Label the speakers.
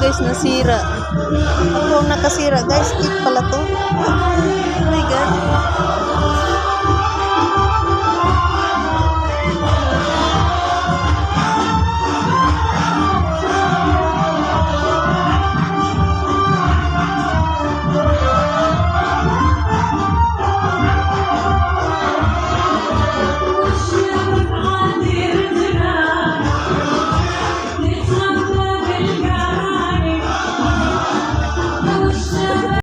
Speaker 1: guys, nasira. Ako nakasira guys, cake pala to.